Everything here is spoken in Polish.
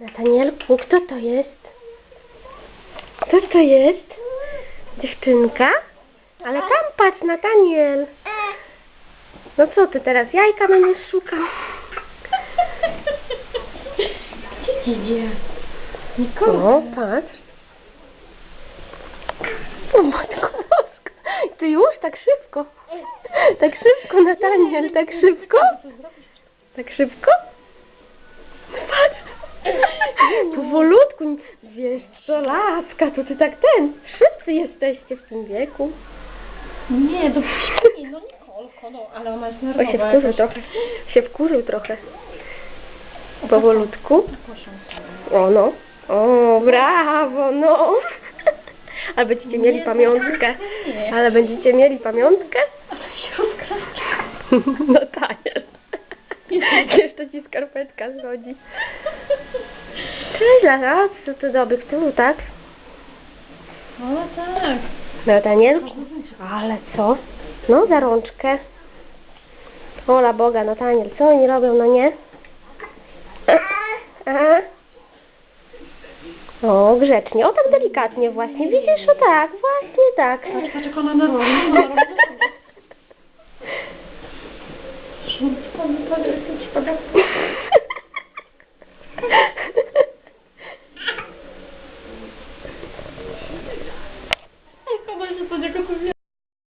Natanielku, kto to jest? Kto to jest? Dziewczynka? Ale tam patrz, Nataniel. No co ty teraz, jajka będziesz szukał? Gdzie idzie? No, Nikogo. patrz. O matko boska. Ty już tak szybko? Tak szybko, Nataniel, tak szybko? Tak szybko? Powolutku, wiesz co, laska, to ty tak ten, wszyscy jesteście w tym wieku. Nie, to śpi, no Nikolko, no, ale ona jest O, nerwowa. się wkurzył jakoś. trochę, się wkurzył trochę. Powolutku. O no, o brawo, no. Ale będziecie mieli Nie, pamiątkę. nie. Ale będziecie mieli pamiątkę? No tak. Jeszcze skarpetka schodzi. Cześć Lara, co ty dobrych tyłu, tak? No tak. No Daniel? Ale co? No za rączkę. Ola Boga, no Daniel, co oni robią, no nie? Aha. O, grzecznie. O, tak delikatnie właśnie. Widzisz, o tak, właśnie tak. Patrz, patrz, jak ona. Szumska wypada jakieś podatki.